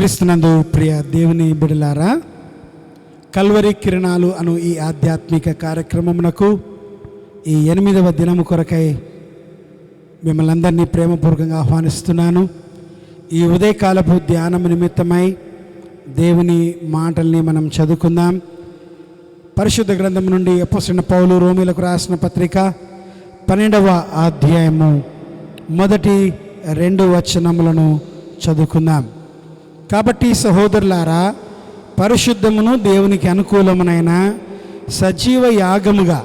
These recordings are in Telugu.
క్రీస్తునందు ప్రియ దేవుని బిడలారా కల్వరి కిరణాలు అను ఈ ఆధ్యాత్మిక కార్యక్రమమునకు ఈ ఎనిమిదవ దినము కొరకై మిమ్మల్ని అందరినీ ప్రేమపూర్వకంగా ఆహ్వానిస్తున్నాను. ఈ ఉదయకాలపు ధ్యానము నిమిత్తమై దేవుని మాటల్ని మనం చదువుకుందాం. పరిశుద్ధ గ్రంథం నుండి ఎప్పసిన పౌలు రోమిలకు రాసిన పత్రిక పన్నెండవ అధ్యాయము మొదటి రెండు వచనములను చదువుకుందాం. కాబట్టి సహోదరులారా పరిశుద్ధమును దేవునికి అనుకూలమునైన సజీవ యాగముగా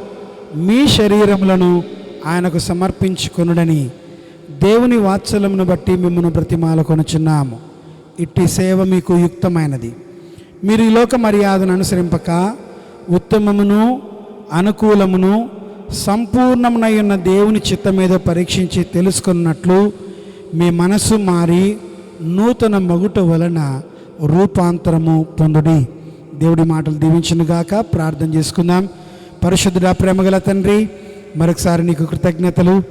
మీ శరీరములను ఆయనకు సమర్పించుకొనుడని దేవుని వాత్సల్యమును బట్టి మిమ్మల్ని బ్రతిమాల కొనుచున్నాము ఇట్టి సేవ మీకు యుక్తమైనది. మీరు ఈ లోక మర్యాదను అనుసరింపక ఉత్తమమును అనుకూలమును సంపూర్ణమునై ఉన్న దేవుని చిత్తమేదో పరీక్షించి తెలుసుకున్నట్లు మీ మనసు మారి నూతన మగుట వలన రూపాంతరము పొందుడి. దేవుడి మాటలు దీవించునుగాక ప్రార్థన చేసుకుందాం. పరిశుద్ధుడా ప్రేమగల తండ్రి మరొకసారి నీకు కృతజ్ఞతలు.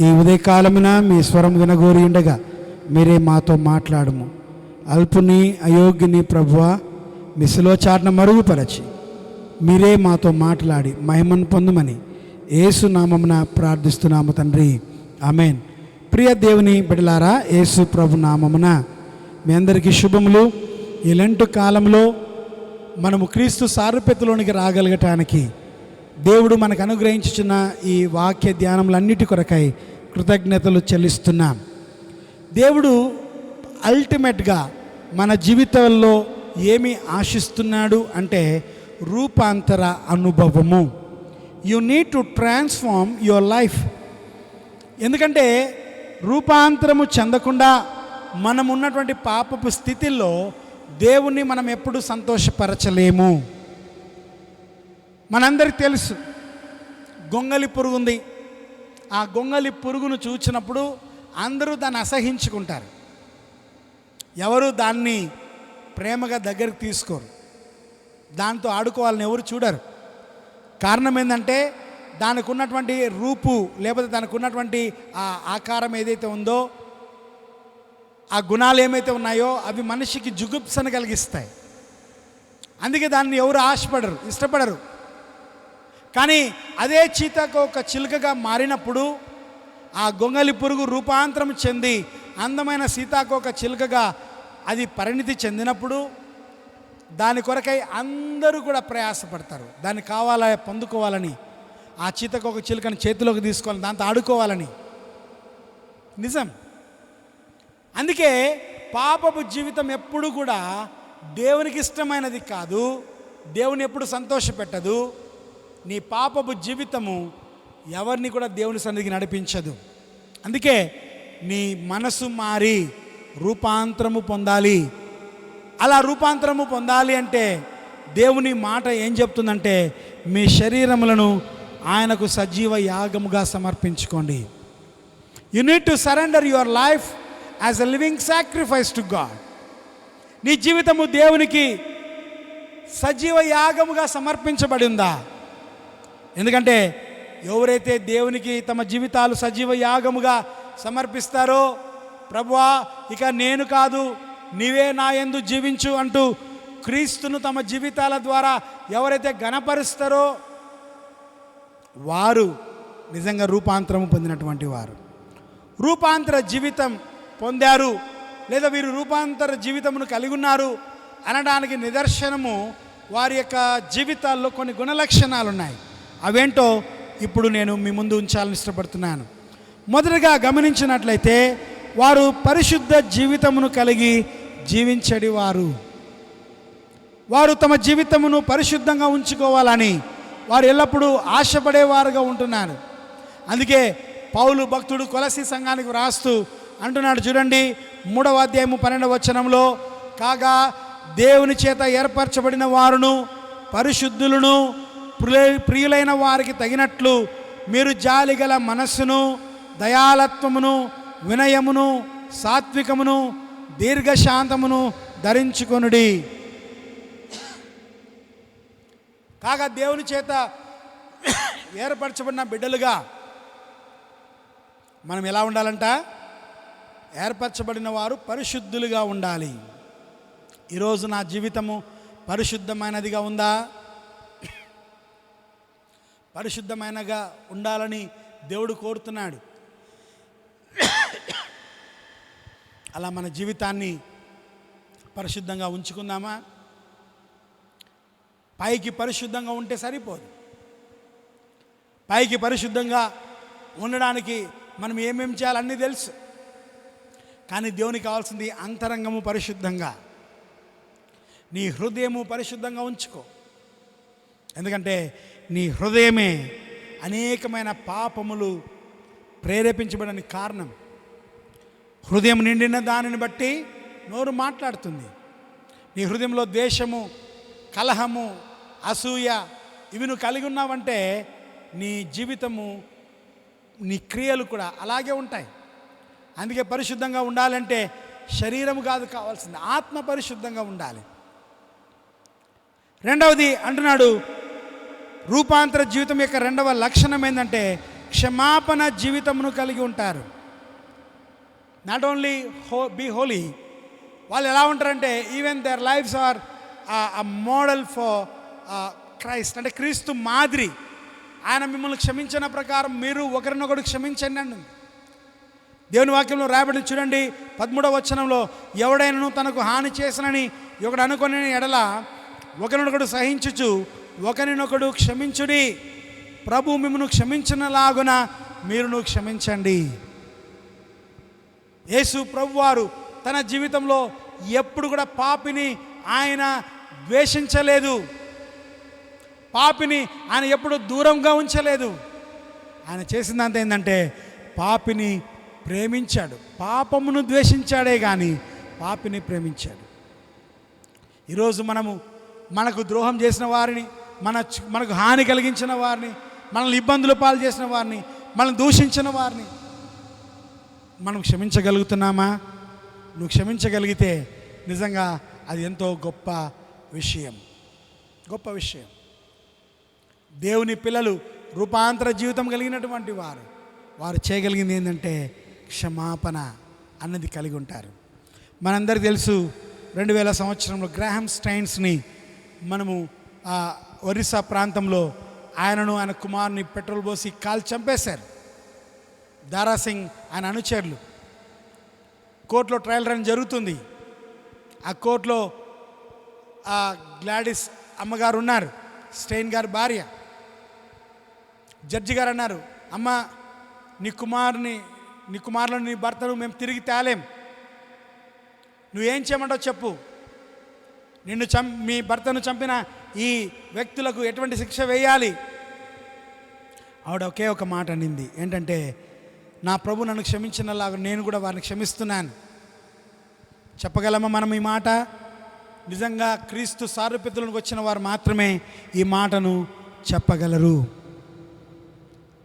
ఈ ఉదయకాలమున మీ స్వరం వినగోరి ఉండగా మీరే మాతో మాట్లాడము. అల్పుని అయోగ్యుని ప్రభువ మీ చాటిన మరుగుపరచి మీరే మాతో మాట్లాడి మహిమను పొందుమని ఏసునామమున ప్రార్థిస్తున్నాము తండ్రి. అమేన్ ప్రియ దేవుని బిడలారా యేసు ప్రభు నామమున మీ అందరికీ శుభములు. ఇలాంటి కాలంలో మనము క్రీస్తు సారూప్యతలోనికి రాగలగటానికి దేవుడు మనకు అనుగ్రహించుచున్న ఈ వాక్య ధ్యానములన్నిటి కొరకై కృతజ్ఞతలు చెల్లిస్తున్నాం. దేవుడు అల్టిమేట్గా మన జీవితంలో ఏమి ఆశిస్తున్నాడు అంటే రూపాంతర అనుభవము. You need to transform your life. ఎందుకంటే రూపాంతరము చెందకుండా మనం ఉన్నటువంటి పాపపు స్థితిలో దేవుణ్ణి మనం ఎప్పుడు సంతోషపరచలేము. మనందరికి తెలుసు గొంగలి పురుగు ఉంది ఆ గొంగలి పురుగును చూచినప్పుడు అందరూ దాన్ని అసహించుకుంటారు. ఎవరు దాన్ని ప్రేమగా దగ్గరికి తీసుకోరు. దాంతో ఆడుకోవాలని ఎవరు చూడరు. కారణం ఏంటంటే దానికి ఉన్నటువంటి రూపు లేకపోతే దానికి ఉన్నటువంటి ఆ ఆకారం ఏదైతే ఉందో ఆ గుణాలు ఏమైతే ఉన్నాయో అవి మనిషికి జుగుప్సను కలిగిస్తాయి. అందుకే దాన్ని ఎవరు ఆశపడరు ఇష్టపడరు. కానీ అదే చీతకు ఒక చిలుకగా మారినప్పుడు ఆ గొంగలి పురుగు రూపాంతరం చెంది అందమైన సీతాకోక చిలుకగా అది పరిణితి చెందినప్పుడు దాని కొరకై అందరూ కూడా ప్రయాసపడతారు. దాన్ని కావాలా పొందుకోవాలని ఆ చీతకొక చిలుకని చేతిలోకి తీసుకోవాలి దాంతో ఆడుకోవాలని. నిజం. అందుకే పాపపు జీవితం ఎప్పుడు కూడా దేవునికి ఇష్టమైనది కాదు దేవుని ఎప్పుడు సంతోషపెట్టదు నీ పాపపు జీవితము ఎవరిని కూడా దేవుని సన్నిధికి నడిపించదు. అందుకే నీ మనసు మారి రూపాంతరము పొందాలి. అలా రూపాంతరము పొందాలి అంటే దేవుని మాట ఏం చెప్తుందంటే మీ శరీరములను ఆయనకు సజీవ యాగముగా సమర్పించుకోండి. You need to surrender your life as a living sacrifice to God నీ జీవితము దేవునికి సజీవ యాగముగా సమర్పించబడిందా? ఎందుకంటే ఎవరైతే దేవునికి తమ జీవితాలు సజీవ యాగముగా సమర్పిస్తారో ప్రభువా ఇక నేను కాదు నీవే నా ఎందు జీవించు అంటూ క్రీస్తును తమ జీవితాల ద్వారా ఎవరైతే గణపరుస్తారో వారు నిజంగా రూపాంతరము పొందినటువంటి వారు. రూపాంతర జీవితం పొందారు లేదా వీరు రూపాంతర జీవితమును కలిగి ఉన్నారు అనడానికి నిదర్శనము వారి యొక్క జీవితాల్లో కొన్ని గుణలక్షణాలు ఉన్నాయి అవేంటో ఇప్పుడు నేను మీ ముందు ఉంచాలని ఇష్టపడుతున్నాను. మొదటగా గమనించినట్లయితే వారు పరిశుద్ధ జీవితమును కలిగి జీవించడి వారు వారు తమ జీవితమును పరిశుద్ధంగా ఉంచుకోవాలని వారు ఎల్లప్పుడూ ఆశపడేవారుగా ఉంటున్నారు అందుకే పౌలు భక్తుడు కొలసి సంఘానికి రాస్తూ అంటున్నాడు చూడండి మూడవ అధ్యాయము పన్నెండవ వచనంలో కాగా దేవుని చేత ఏర్పరచబడిన వారును పరిశుద్ధులను ప్రియులైన వారికి తగినట్లు మీరు జాలిగల మనస్సును దయాలత్వమును వినయమును సాత్వికమును దీర్ఘశాంతమును ధరించుకొనుడి. కాగా దేవుని చేత ఏర్పరచబడిన బిడ్డలుగా మనం ఎలా ఉండాలంట? ఏర్పరచబడిన వారు పరిశుద్ధులుగా ఉండాలి. ఈరోజు నా జీవితము పరిశుద్ధమైనదిగా ఉందా? పరిశుద్ధమైనగా ఉండాలని దేవుడు కోరుతున్నాడు. అలా మన జీవితాన్ని పరిశుద్ధంగా ఉంచుకుందామా? పైకి పరిశుద్ధంగా ఉంటే సరిపోదు. పైకి పరిశుద్ధంగా ఉండడానికి మనం ఏమేం చేయాలన్నీ తెలుసు. కానీ దేవునికి కావాల్సింది అంతరంగము పరిశుద్ధంగా. నీ హృదయము పరిశుద్ధంగా ఉంచుకో. ఎందుకంటే నీ హృదయమే అనేకమైన పాపములు ప్రేరేపించబడని కారణం. హృదయం నిండిన దానిని బట్టి నోరు మాట్లాడుతుంది. నీ హృదయంలో ద్వేషము కలహము అసూయ ఇవి నువ్వు కలిగి ఉన్నావంటే నీ జీవితము నీ క్రియలు కూడా అలాగే ఉంటాయి. అందుకే పరిశుద్ధంగా ఉండాలంటే శరీరం కాదు కావాల్సింది ఆత్మ పరిశుద్ధంగా ఉండాలి. రెండవది అంటున్నాడు రూపాంతర జీవితం యొక్క రెండవ లక్షణం ఏంటంటే క్షమాపణ జీవితమును కలిగి ఉంటారు. నాట్ ఓన్లీ హో బీ హోలీ వాళ్ళు ఎలా ఉంటారంటే even their lives are model for Christ అంటే క్రీస్తు మాదిరి. ఆయన మిమ్మల్ని క్షమించిన ప్రకారం మీరు ఒకరినొకరు క్షమించండి అండి దేవుని వాక్యంలో రాయబడి చూడండి పదమూడవ వచనంలో ఎవడైనను తనకు హాని చేసినని ఒకడు అనుకుని ఎడల ఒకరినొకడు సహించుచు ఒకరినొకడు క్షమించుడి. ప్రభు మిమ్మను క్షమించినలాగున మీరును క్షమించండి. యేసు ప్రభువారు తన జీవితంలో ఎప్పుడు కూడా పాపిని ఆయన ద్వేషించలేదు. పాపిని ఆయన ఎప్పుడు దూరంగా ఉంచలేదు. ఆయన చేసిందంత ఏంటంటే పాపిని ప్రేమించాడు. పాపమును ద్వేషించాడే కానీ పాపిని ప్రేమించాడు. ఈరోజు మనము మనకు ద్రోహం చేసిన వారిని మన మనకు హాని కలిగించిన వారిని మనల్ని ఇబ్బందులు పాలు చేసిన వారిని మనల్ని దూషించిన వారిని మనం క్షమించగలుగుతున్నామా? నువ్వు క్షమించగలిగితే నిజంగా అది ఎంతో గొప్ప విషయం. గొప్ప విషయం. దేవుని పిల్లలు రూపాంతర జీవితం కలిగినటువంటి వారు. వారు చేయగలిగింది ఏంటంటే క్షమాపణ అన్నది కలిగి ఉంటారు. మనందరికీ తెలుసు రెండు వేల సంవత్సరంలో గ్రాహం స్టైన్స్ని మనము ఆ ఒరిస్సా ప్రాంతంలో ఆయనను ఆయన కుమారుని పెట్రోల్ పోసి కాల్ చంపేశారు. దారాసింగ్ ఆయన అనుచరులు. కోర్టులో ట్రయల్ రన్ జరుగుతుంది. ఆ కోర్టులో గ్లాడిస్ అమ్మగారు ఉన్నారు స్టెయిన్ గారి భార్య. జడ్జి గారు అన్నారు అమ్మ నీ కుమారుని నీ కుమారులను నీ భర్తను మేము తిరిగి తేలేం. నువ్వేం చేయమంటావు చెప్పు. నిన్ను చం మీ భర్తను చంపిన ఈ వ్యక్తులకు ఎటువంటి శిక్ష వేయాలి? ఆవిడ ఒకే ఒక మాట అనింది. ఏంటంటే నా ప్రభు నన్ను క్షమించినలాగా నేను కూడా వారిని క్షమిస్తున్నాను. చెప్పగలమా మనం ఈ మాట? నిజంగా క్రీస్తు సారూప్యతలను వచ్చిన వారు మాత్రమే ఈ మాటను చెప్పగలరు.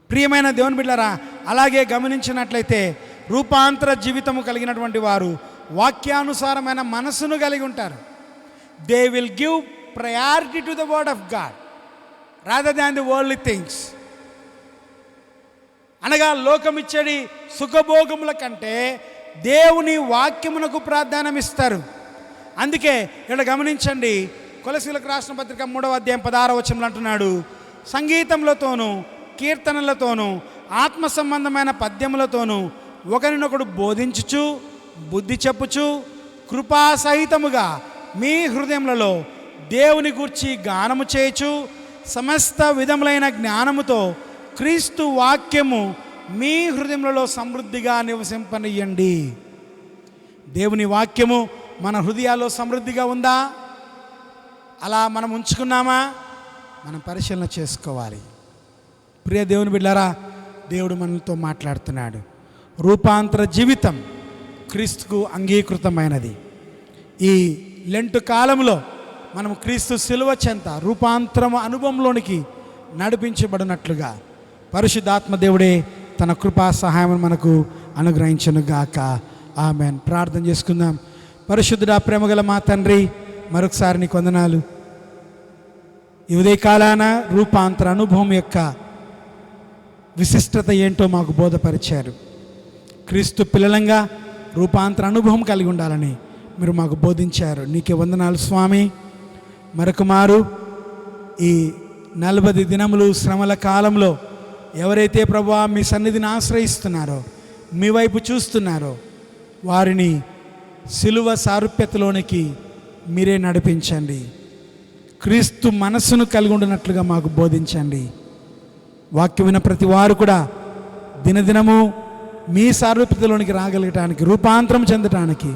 ప్రియమైన దేవుని బిడ్డరా అలాగే గమనించినట్లయితే రూపాంతర జీవితము కలిగినటువంటి వారు వాక్యానుసారమైన మనసును కలిగి ఉంటారు. They will give priority to the word of God rather than the world things అనగా లోకమిచ్చడి సుఖభోగముల కంటే దేవుని వాక్యమునకు ప్రాధాన్యమిస్తారు. అందుకే ఇక్కడ గమనించండి కొలసీలకు రాసిన పత్రిక మూడవ అధ్యాయం పదహార వచనంలో అంటున్నాడు సంగీతములతోనూ కీర్తనలతోనూ ఆత్మ సంబంధమైన పద్యములతోనూ ఒకరినొకడు బోధించుచు బుద్ధి చెప్పుచు కృపాసహితముగా మీ హృదయములలో దేవుని గూర్చి గానము చేయుచు సమస్త విధములైన జ్ఞానముతో క్రీస్తు వాక్యము మీ హృదయములలో సమృద్ధిగా నివసింపనియండి. దేవుని వాక్యము మన హృదయాల్లో సమృద్ధిగా ఉందా? అలా మనం ఉంచుకున్నామా? మనం పరిశీలన చేసుకోవాలి. ప్రియ దేవుని బిడ్డారా దేవుడు మనతో మాట్లాడుతున్నాడు. రూపాంతర జీవితం క్రీస్తుకు అంగీకృతమైనది. ఈ లెంటు కాలంలో మనం క్రీస్తు సిలువ చెంత రూపాంతరం అనుభవంలోనికి నడిపించబడినట్లుగా పరిశుద్ధాత్మ దేవుడే తన కృపా సహాయం మనకు అనుగ్రహించనుగాక. ఆమెన్. ప్రార్థన చేసుకుందాం. పరిశుద్ధుడా ప్రేమగల మా తండ్రి మరొకసారి నీ కొందనాలు. ఈ ఉదయకాలాన రూపాంతర అనుభవం యొక్క విశిష్టత ఏంటో మాకు బోధపరిచారు. క్రీస్తు పిల్లలంగా రూపాంతర అనుభవం కలిగి ఉండాలని మీరు మాకు బోధించారు. నీకే వందనాలు స్వామి. మరొకమారు ఈ నలభై దినములు శ్రమల కాలంలో ఎవరైతే ప్రభా మీ సన్నిధిని ఆశ్రయిస్తున్నారో మీ వైపు చూస్తున్నారో వారిని సిలువ సారూప్యతలోనికి మీరే నడిపించండి. క్రీస్తు మనస్సును కలిగి ఉండినట్లుగా మాకు బోధించండి. వాక్యం విన్న ప్రతి వారు కూడా దినదినము మీ సారూప్యతలోనికి రాగలగటానికి రూపాంతరం చెందటానికి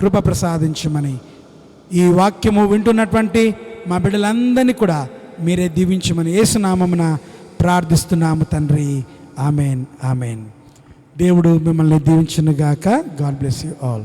కృప ప్రసాదించమని ఈ వాక్యము వింటున్నటువంటి మా బిడ్డలందరినీ కూడా మీరే దీవించమని ఏసునామమున ప్రార్థిస్తున్నాము తండ్రి. Amen amen. దేవుడు మిమ్మల్ని దీవించునుగాక. God bless you all.